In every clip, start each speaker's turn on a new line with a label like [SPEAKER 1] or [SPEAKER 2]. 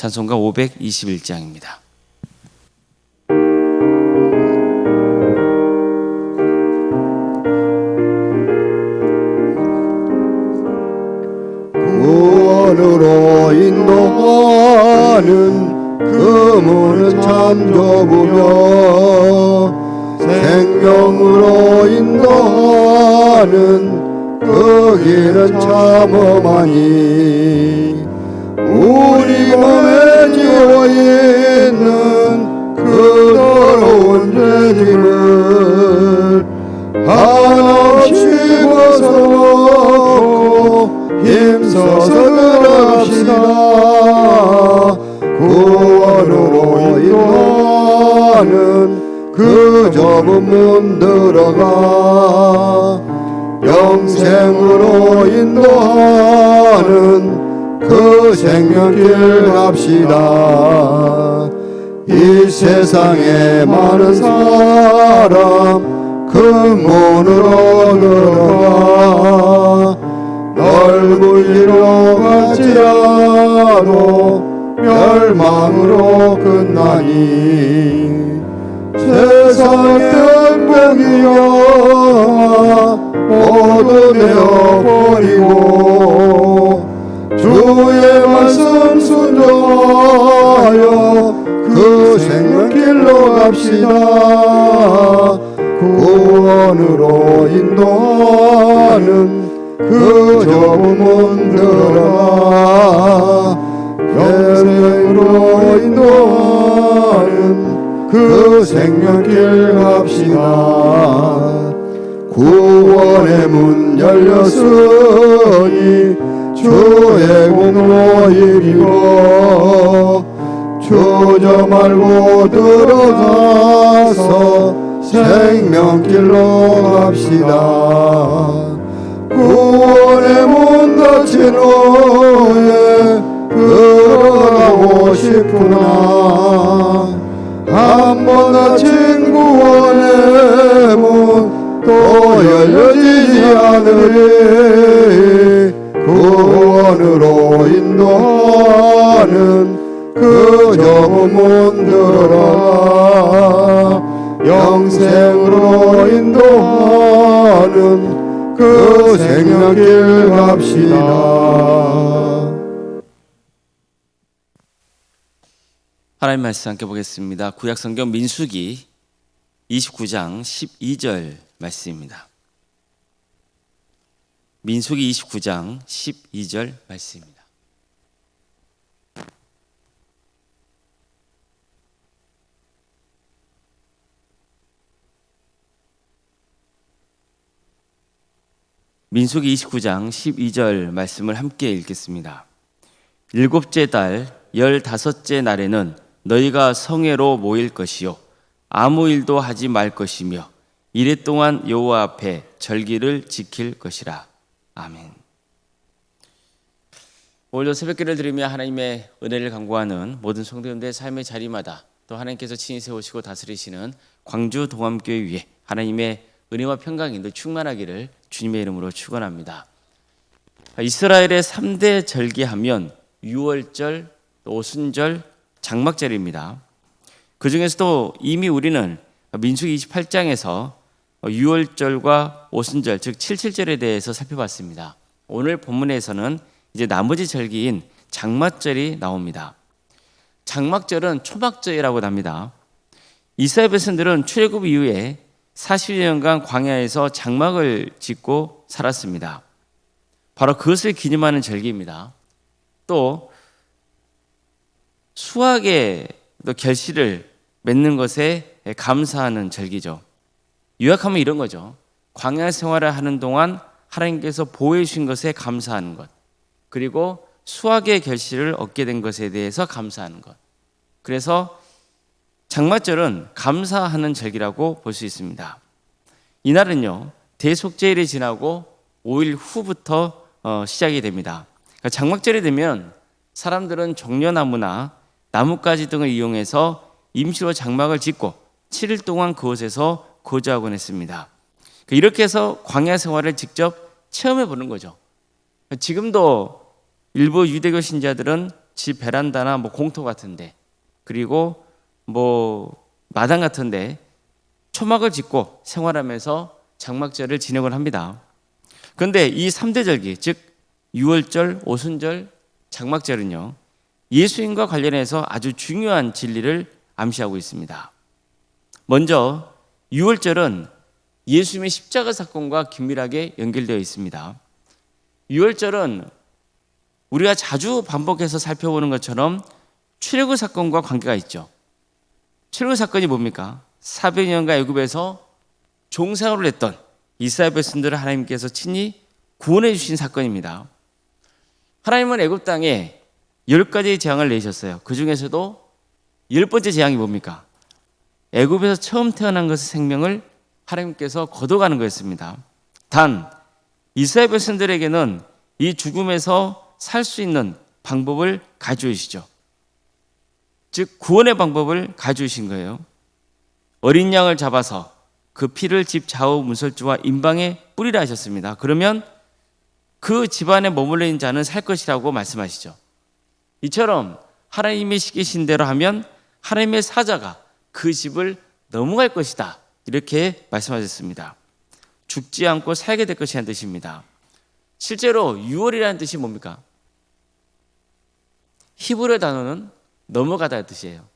[SPEAKER 1] 찬송가 521장입니다.
[SPEAKER 2] 구원으로 인도하는 그참 좁으며 생명으로 인도하는 그 길은 참 험하니 우리 몸에 지어 있는 그 더러운 죄짐을 한없이 벗어놓고 힘써서 들어갑시다. 구원으로 인도하는 그 좁은 문 들어가 영생으로 인도하는 그 생명길 갑시다. 이 세상에 많은 사람 그 문으로 들어가 넓은 길로 갈지라도 멸망으로 끝나니. 세상의 행복이여 모두 내어버리고 주의 말씀 순종하여 그 생명길로 갑시다. 구원으로 인도하는 그 좁은 문 들어가 영생으로 인도하는 그 생명길 갑시다. 구원의 문 열렸으니 주의 공로 이기고 주저 말고 들어가서 생명길로 갑시다. 구원의 문 닫힌 후에 들어가고 싶구나 한번 닫힌 구원의 문 또 열려지지 않으리
[SPEAKER 1] 하나님 말씀 함께 보겠습니다. 구약 성경 민수기 29장 12절 말씀입니다. 민수기 29장 12절 말씀입니다. 민수기 29장 12절 말씀을 함께 읽겠습니다. 일곱째 달 열다섯째 날에는 너희가 성회로 모일 것이요 아무 일도 하지 말 것이며 이래 동안 여호와 앞에 절기를 지킬 것이라. 아멘. 오늘도 새벽기를 드리며 하나님의 은혜를 강구하는 모든 성도님들의 삶의 자리마다 또 하나님께서 친히 세우시고 다스리시는 광주 동암교회 위에 하나님의 은혜와 평강이 늘 충만하기를 주님의 이름으로 축원합니다. 이스라엘의 3대 절기하면 유월절, 오순절, 장막절입니다. 그 중에서도 이미 우리는 민수기 28장에서 유월절과 오순절, 즉 칠칠절에 대해서 살펴봤습니다. 오늘 본문에서는 이제 나머지 절기인 장막절이 나옵니다. 장막절은 초막절이라고 합니다. 이스라엘 백성들은 출애굽 이후에 40년간 광야에서 장막을 짓고 살았습니다. 바로 그것을 기념하는 절기입니다. 또 수학의 또 결실을 맺는 것에 감사하는 절기죠. 요약하면 이런 거죠. 광야 생활을 하는 동안 하나님께서 보호해 주신 것에 감사하는 것. 그리고 수학의 결실을 얻게 된 것에 대해서 감사하는 것. 그래서 장마절은 감사하는 절기라고 볼 수 있습니다. 이날은요 대속제일이 지나고 5일 후부터 어, 시작이 됩니다. 그러니까 장막절이 되면 사람들은 종려나무나 나뭇가지 등을 이용해서 임시로 장막을 짓고 7일 동안 그곳에서 거주하곤 했습니다. 그러니까 이렇게 해서 광야 생활을 직접 체험해 보는 거죠. 지금도 일부 유대교 신자들은 집 베란다나 뭐 공터 같은데 그리고 뭐 마당 같은데 초막을 짓고 생활하면서 장막절을 진행을 합니다. 그런데 이 3대 절기 즉 유월절, 오순절, 장막절은요. 예수님과 관련해서 아주 중요한 진리를 암시하고 있습니다. 먼저 유월절은 예수님의 십자가 사건과 긴밀하게 연결되어 있습니다. 유월절은 우리가 자주 반복해서 살펴보는 것처럼 출애굽 사건과 관계가 있죠. 출애굽 사건이 뭡니까? 400년간 애굽에서 종생활을 했던 이스라엘 백성들을 하나님께서 친히 구원해 주신 사건입니다. 하나님은 애굽 땅에 열 가지의 재앙을 내셨어요. 그 중에서도 열 번째 재앙이 뭡니까? 애굽에서 처음 태어난 것의 생명을 하나님께서 거둬가는 거였습니다. 단 이스라엘 백성들에게는 이 죽음에서 살 수 있는 방법을 가져주시죠. 즉 구원의 방법을 가져주신 거예요. 어린 양을 잡아서 그 피를 집 좌우 문설주와 임방에 뿌리라 하셨습니다. 그러면 그 집안에 머물러 있는 자는 살 것이라고 말씀하시죠. 이처럼 하나님이 시키신 대로 하면 하나님의 사자가 그 집을 넘어갈 것이다. 이렇게 말씀하셨습니다. 죽지 않고 살게 될 것이라는 뜻입니다. 실제로 6월이라는 뜻이 뭡니까? 히브리 단어는 넘어가다의 뜻이에요.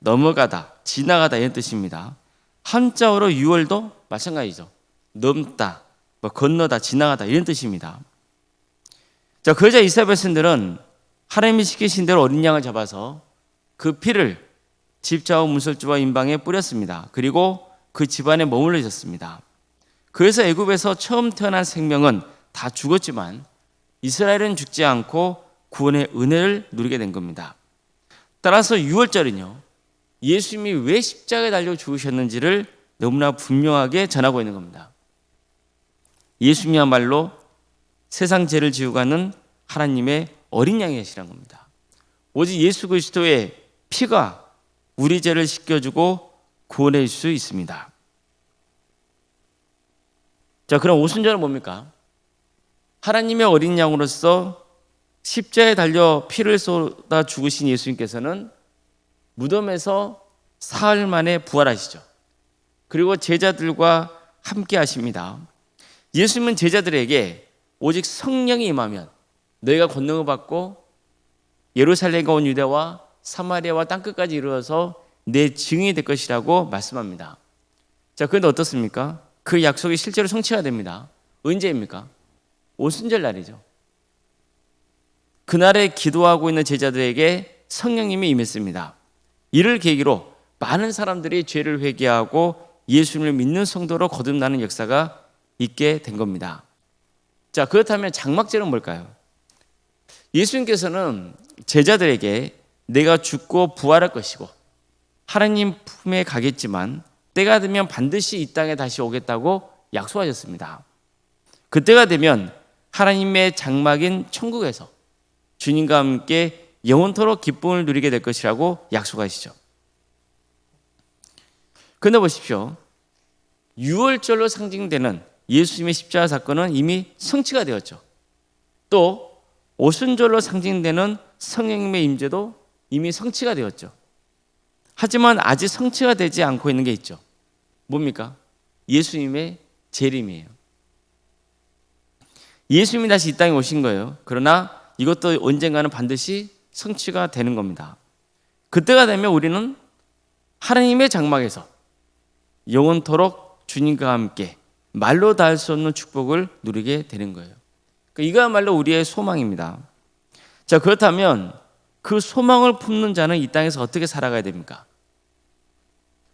[SPEAKER 1] 넘어가다, 지나가다 이런 뜻입니다. 한자어로 6월도 마찬가지죠. 넘다, 뭐 건너다, 지나가다 이런 뜻입니다. 자, 그러자 이스라엘 백성들은 하나님이 시키신 대로 어린 양을 잡아서 그 피를 집자와 문설주와 임방에 뿌렸습니다. 그리고 그 집안에 머물러 있었습니다. 그래서 애굽에서 처음 태어난 생명은 다 죽었지만 이스라엘은 죽지 않고 구원의 은혜를 누리게 된 겁니다. 따라서 6월절은요. 예수님이 왜 십자가에 달려 죽으셨는지를 너무나 분명하게 전하고 있는 겁니다. 예수님이야말로 세상 죄를 지우고 가는 하나님의 어린 양이시란 겁니다. 오직 예수 그리스도의 피가 우리 죄를 씻겨주고 구원해 줄 수 있습니다. 자, 그럼 오순절은 뭡니까? 하나님의 어린 양으로서 십자에 달려 피를 쏟아 죽으신 예수님께서는 무덤에서 사흘 만에 부활하시죠. 그리고 제자들과 함께 하십니다. 예수님은 제자들에게 오직 성령이 임하면 너희가 권능을 받고 예루살렘과 온 유대와 사마리아와 땅끝까지 이르러서 내 증인이 될 것이라고 말씀합니다. 자, 그런데 어떻습니까? 그 약속이 실제로 성취가 됩니다. 언제입니까? 오순절 날이죠. 그날에 기도하고 있는 제자들에게 성령님이 임했습니다. 이를 계기로 많은 사람들이 죄를 회개하고 예수님을 믿는 성도로 거듭나는 역사가 있게 된 겁니다. 자, 그렇다면 장막절은 뭘까요? 예수님께서는 제자들에게 내가 죽고 부활할 것이고 하나님 품에 가겠지만 때가 되면 반드시 이 땅에 다시 오겠다고 약속하셨습니다. 그때가 되면 하나님의 장막인 천국에서 주님과 함께 영원토록 기쁨을 누리게 될 것이라고 약속하시죠. 근데 보십시오. 6월절로 상징되는 예수님의 십자가 사건은 이미 성취가 되었죠. 또 오순절로 상징되는 성령님의 임재도 이미 성취가 되었죠. 하지만 아직 성취가 되지 않고 있는 게 있죠. 뭡니까? 예수님의 재림이에요. 예수님이 다시 이 땅에 오신 거예요. 그러나 이것도 언젠가는 반드시 성취가 되는 겁니다. 그때가 되면 우리는 하나님의 장막에서 영원토록 주님과 함께 말로 다할수 없는 축복을 누리게 되는 거예요. 그러니까 이거야말로 우리의 소망입니다. 자, 그렇다면 그 소망을 품는 자는 이 땅에서 어떻게 살아가야 됩니까?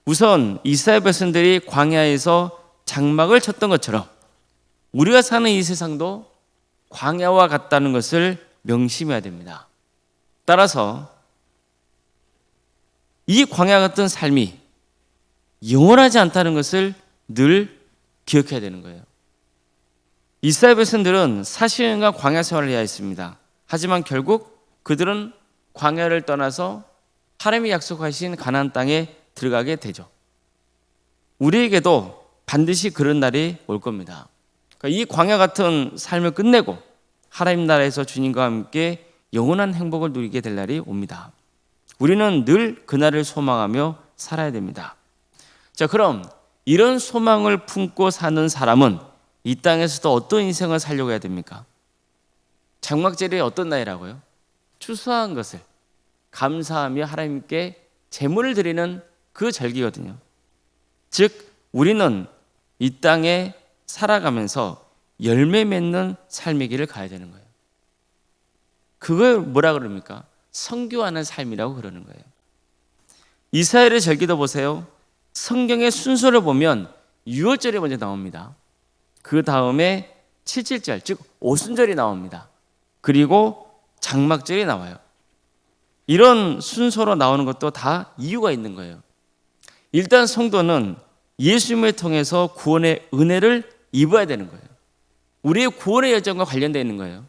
[SPEAKER 1] 우선 이스라엘 백성들이 광야에서 장막을 쳤던 것처럼 우리가 사는 이 세상도 광야와 같다는 것을 명심해야 됩니다. 따라서 이 광야 같은 삶이 영원하지 않다는 것을 늘 기억해야 되는 거예요. 이스라엘 백성들은 40년간 광야 생활을 해야 했습니다. 하지만 결국 그들은 광야를 떠나서 하나님이 약속하신 가나안 땅에 들어가게 되죠. 우리에게도 반드시 그런 날이 올 겁니다. 그러니까 이 광야 같은 삶을 끝내고 하나님 나라에서 주님과 함께 영원한 행복을 누리게 될 날이 옵니다. 우리는 늘 그날을 소망하며 살아야 됩니다. 자, 그럼 이런 소망을 품고 사는 사람은 이 땅에서도 어떤 인생을 살려고 해야 됩니까? 장막절이 어떤 날이라고요? 추수한 것을 감사하며 하나님께 제물을 드리는 그 절기거든요. 즉 우리는 이 땅에 살아가면서 열매 맺는 삶의 길을 가야 되는 거예요. 그걸 뭐라 그럽니까? 성교하는 삶이라고 그러는 거예요. 이스라엘의 절기도 보세요. 성경의 순서를 보면 6월절이 먼저 나옵니다. 그 다음에 7.7절, 즉 오순절이 나옵니다. 그리고 장막절이 나와요. 이런 순서로 나오는 것도 다 이유가 있는 거예요. 일단 성도는 예수님을 통해서 구원의 은혜를 입어야 되는 거예요. 우리의 구원의 여정과 관련되어 있는 거예요.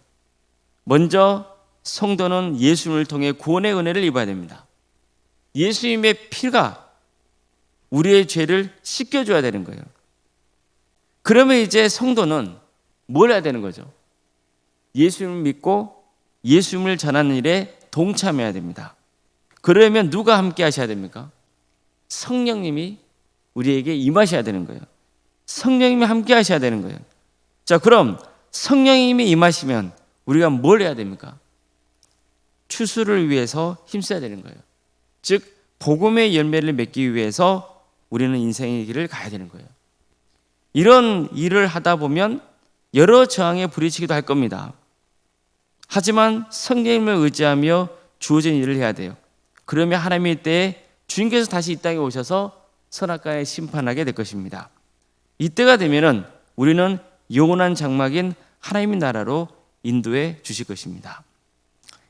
[SPEAKER 1] 먼저 성도는 예수님을 통해 구원의 은혜를 입어야 됩니다. 예수님의 피가 우리의 죄를 씻겨줘야 되는 거예요. 그러면 이제 성도는 뭘 해야 되는 거죠? 예수님을 믿고 예수님을 전하는 일에 동참해야 됩니다. 그러면 누가 함께 하셔야 됩니까? 성령님이 우리에게 임하셔야 되는 거예요. 성령님이 함께 하셔야 되는 거예요. 자, 그럼 성령님이 임하시면 우리가 뭘 해야 됩니까? 추수를 위해서 힘써야 되는 거예요. 즉, 복음의 열매를 맺기 위해서 우리는 인생의 길을 가야 되는 거예요. 이런 일을 하다 보면 여러 저항에 부딪히기도 할 겁니다. 하지만 성령님을 의지하며 주어진 일을 해야 돼요. 그러면 하나님의 때에 주님께서 다시 이 땅에 오셔서 선악과에 심판하게 될 것입니다. 이때가 되면은 우리는 영원한 장막인 하나님의 나라로 인도해 주실 것입니다.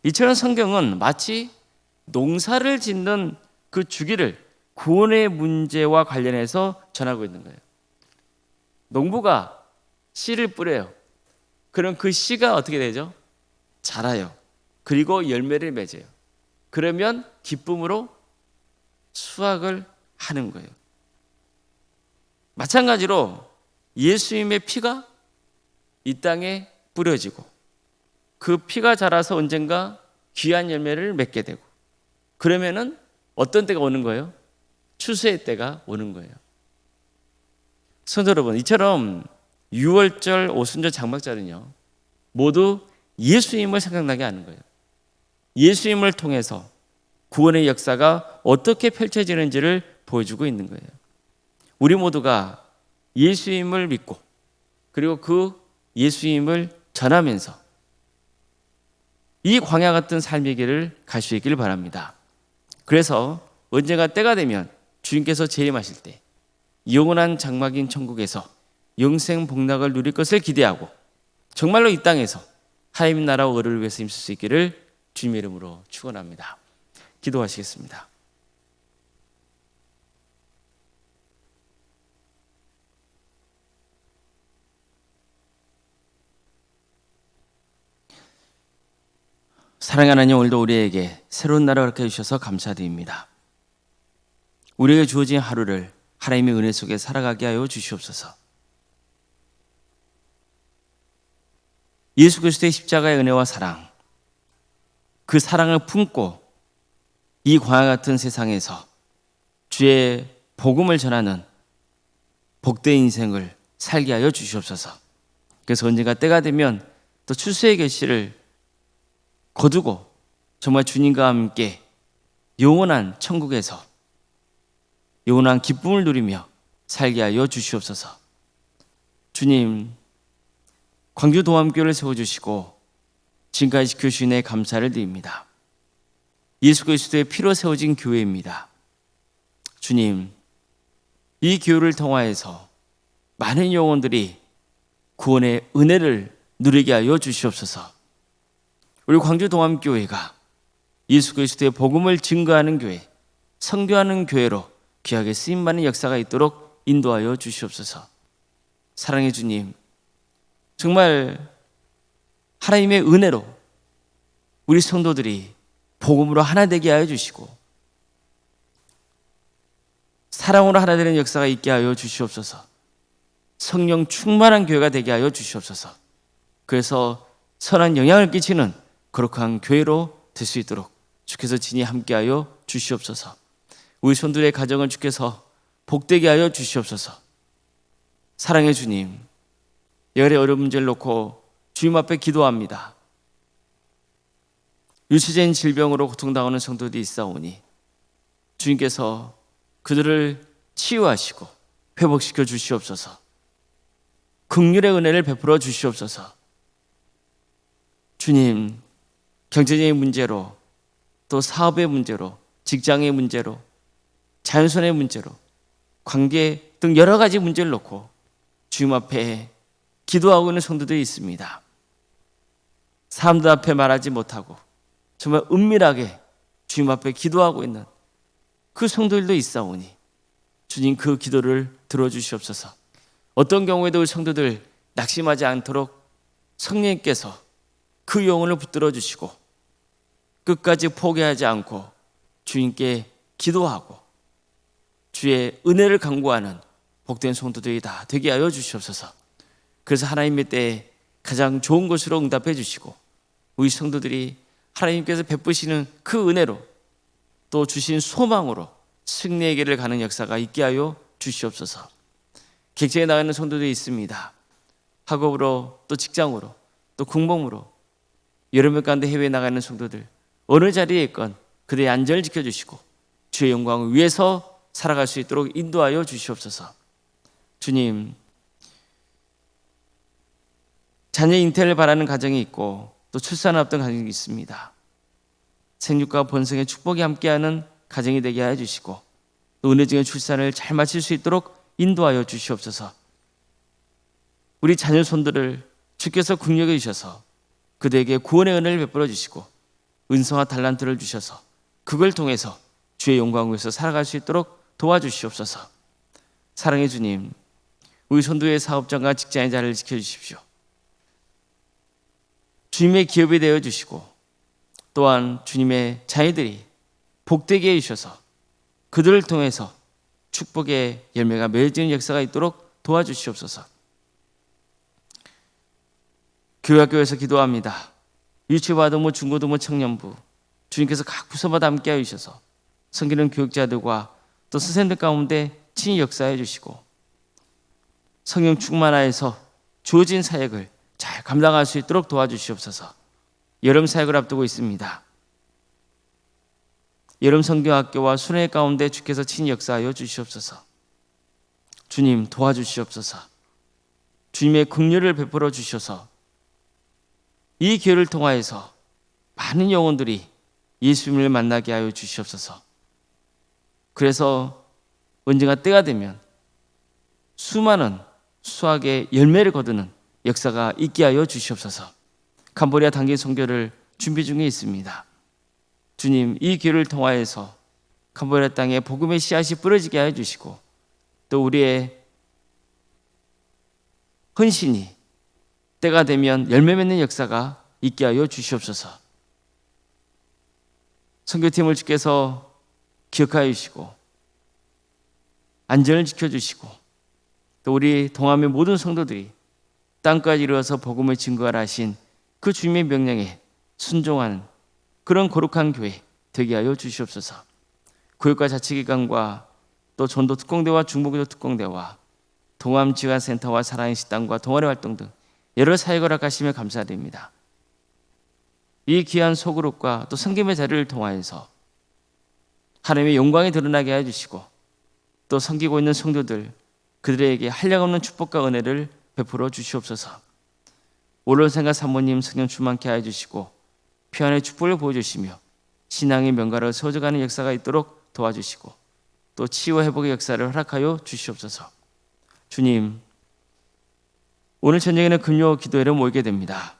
[SPEAKER 1] 이처럼 성경은 마치 농사를 짓는 그 주기를 구원의 문제와 관련해서 전하고 있는 거예요. 농부가 씨를 뿌려요. 그럼 그 씨가 어떻게 되죠? 자라요. 그리고 열매를 맺어요. 그러면 기쁨으로 수확을 하는 거예요. 마찬가지로 예수님의 피가 이 땅에 뿌려지고 그 피가 자라서 언젠가 귀한 열매를 맺게 되고 그러면은 어떤 때가 오는 거예요? 추수의 때가 오는 거예요. 성도 여러분, 이처럼 6월절, 오순절, 장막절은요 모두 예수님을 생각나게 하는 거예요. 예수님을 통해서 구원의 역사가 어떻게 펼쳐지는지를 보여주고 있는 거예요. 우리 모두가 예수님을 믿고 그리고 그 예수님을 전하면서 이 광야 같은 삶의 길을 갈 수 있기를 바랍니다. 그래서 언젠가 때가 되면 주님께서 재림하실 때 영원한 장막인 천국에서 영생 복락을 누릴 것을 기대하고 정말로 이 땅에서 하나님 나라 의를 위해서 힘쓸 수 있기를 주님의 이름으로 축원합니다. 기도하시겠습니다. 사랑하는 하나님 오늘도 우리에게 새로운 날을 허락해 주셔서 감사드립니다. 우리에게 주어진 하루를 하나님의 은혜 속에 살아가게 하여 주시옵소서. 예수 그리스도의 십자가의 은혜와 사랑, 그 사랑을 품고 이 광야 같은 세상에서 주의 복음을 전하는 복된 인생을 살게 하여 주시옵소서. 그래서 언젠가 때가 되면 또 출세의 결실을 거두고 정말 주님과 함께 영원한 천국에서 영원한 기쁨을 누리며 살게 하여 주시옵소서. 주님, 광주 동암교를 세워주시고 지금까지 지켜주신에 감사를 드립니다. 예수 그리스도의 피로 세워진 교회입니다. 주님, 이 교회를 통하여서 많은 영혼들이 구원의 은혜를 누리게 하여 주시옵소서. 우리 광주 동암교회가 예수 그리스도의 복음을 증거하는 교회, 선교하는 교회로 귀하게 쓰임 받는 역사가 있도록 인도하여 주시옵소서. 사랑의 주님, 정말 하나님의 은혜로 우리 성도들이 복음으로 하나 되게 하여 주시고 사랑으로 하나 되는 역사가 있게 하여 주시옵소서. 성령 충만한 교회가 되게 하여 주시옵소서. 그래서 선한 영향을 끼치는 거룩한 교회로 될 수 있도록 주께서 진히 함께하여 주시옵소서. 우리 손들의 가정을 주께서 복되게 하여 주시옵소서. 사랑의 주님, 열의 어려운 문제를 놓고 주님 앞에 기도합니다. 유치된 질병으로 고통당하는 성도들이 있사오니 주님께서 그들을 치유하시고 회복시켜 주시옵소서. 극률의 은혜를 베풀어 주시옵소서. 주님, 경제적인 문제로 또 사업의 문제로 직장의 문제로 자연선의 문제로 관계 등 여러 가지 문제를 놓고 주님 앞에 기도하고 있는 성도들이 있습니다. 사람들 앞에 말하지 못하고 정말 은밀하게 주님 앞에 기도하고 있는 그 성도들도 있사오니 주님 그 기도를 들어주시옵소서. 어떤 경우에도 우리 성도들 낙심하지 않도록 성령님께서 그 영혼을 붙들어 주시고 끝까지 포기하지 않고 주님께 기도하고 주의 은혜를 강구하는 복된 성도들이 다 되게 하여 주시옵소서. 그래서 하나님의 때에 가장 좋은 것으로 응답해 주시고 우리 성도들이 하나님께서 베푸시는 그 은혜로 또 주신 소망으로 승리의 길을 가는 역사가 있게 하여 주시옵소서. 객지에 나가는 성도들이 있습니다. 학업으로 또 직장으로 또 공범으로 명 가운데 해외에 나가는 성도들 어느 자리에 있건 그들의 안전을 지켜주시고 주의 영광을 위해서 살아갈 수 있도록 인도하여 주시옵소서. 주님, 자녀 잉태를 바라는 가정이 있고 또 출산 앞둔 가정이 있습니다. 생육과 번성의 축복이 함께하는 가정이 되게 하여 주시고 또 은혜중의 출산을 잘 마칠 수 있도록 인도하여 주시옵소서. 우리 자녀 손들을 주께서 긍휼해 주셔서 그들에게 구원의 은혜를 베풀어 주시고 은성와 달란트를 주셔서 그걸 통해서 주의 영광을 위해서 살아갈 수 있도록 도와주시옵소서. 사랑의 주님, 우리 손도의 사업장과 직장의 자리를 지켜 주십시오. 주님의 기업이 되어 주시고 또한 주님의 자녀들이 복되게 해 주셔서 그들을 통해서 축복의 열매가 맺어지는 역사가 있도록 도와주시옵소서. 교회학교에서 기도합니다. 유치부 아동부, 중고등부, 청년부 주님께서 각 부서마다 함께하여 주셔서 섬기는 교육자들과 또 스승들 가운데 친히 역사해 주시고 성령 충만하여서 주어진 사역을 잘 감당할 수 있도록 도와주시옵소서. 여름 사역을 앞두고 있습니다. 여름 성교학교와 순회 가운데 주께서 친히 역사하여 주시옵소서. 주님 도와주시옵소서. 주님의 긍휼을 베풀어 주셔서 이 기회를 통하여서 많은 영혼들이 예수님을 만나게 하여 주시옵소서. 그래서 언젠가 때가 되면 수많은 수학의 열매를 거두는 역사가 있게 하여 주시옵소서. 캄보디아 단기 선교를 준비 중에 있습니다. 주님, 이 기회를 통하여서 캄보디아 땅에 복음의 씨앗이 뿌려지게 하여 주시고 또 우리의 헌신이 때가 되면 열매 맺는 역사가 있게 하여 주시옵소서. 선교팀을 주께서 기억하여 주시고 안전을 지켜 주시고 또 우리 동암의 모든 성도들이 땅까지 이르러서 복음을 증거하라 하신 그 주님의 명령에 순종하는 그런 거룩한 교회 되게 하여 주시옵소서. 교육과 자치기관과 또 전도 특공대와 중보기도 특공대와 동암 지원센터와 사랑의 식당과 동아리 활동 등 여러 사역을 하시며 감사드립니다. 이 귀한 소그룹과 또 성김의 자리를 통하여서 하나님의 영광이 드러나게 해 주시고 또 섬기고 있는 성도들 그들에게 한량없는 축복과 은혜를 베풀어 주시옵소서. 오른생각 사모님 성령 충만케 하여 주시고 평안의 축복을 보여주시며 신앙의 명가를 세워져가는 역사가 있도록 도와주시고 또 치유 회복의 역사를 허락하여 주시옵소서. 주님, 오늘 저녁에는 금요 기도회를 모이게 됩니다.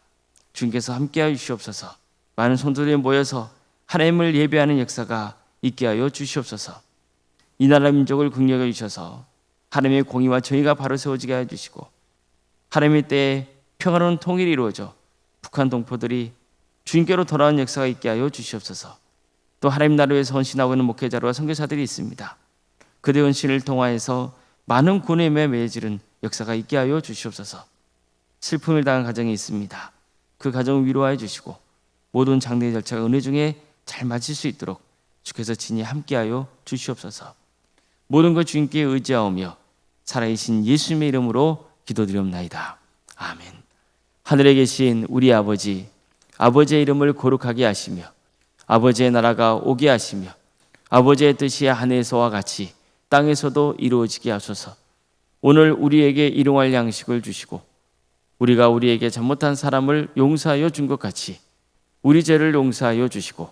[SPEAKER 1] 주님께서 함께하여 주시옵소서. 많은 성도들이 모여서 하나님을 예배하는 역사가 있게 하여 주시옵소서. 이 나라 민족을 긍휼하여 주셔서 하나님의 공의와 정의가 바로 세워지게 하여 주시고 하나님의 때에 평화로운 통일이 이루어져 북한 동포들이 주님께로 돌아온 역사가 있게 하여 주시옵소서. 또 하나님 위해서 헌신하고 있는 목회자와 선교사들이 있습니다. 그대 헌신을 통하여서 많은 군임에 매해지는 역사가 있게 하여 주시옵소서. 슬픔을 당한 가정이 있습니다. 그 가정을 위로하여 주시고 모든 장례 절차가 은혜 중에 잘 마칠 수 있도록 주께서 친히 함께하여 주시옵소서. 모든 것 주님께 의지하오며 살아계신 예수님의 이름으로 기도드리옵나이다. 아멘. 하늘에 계신 우리 아버지, 아버지의 이름을 거룩하게 하시며 아버지의 나라가 오게 하시며 아버지의 뜻이 하늘에서와 같이 땅에서도 이루어지게 하소서. 오늘 우리에게 일용할 양식을 주시고 우리가 우리에게 잘못한 사람을 용서하여 준 것 같이 우리 죄를 용서하여 주시고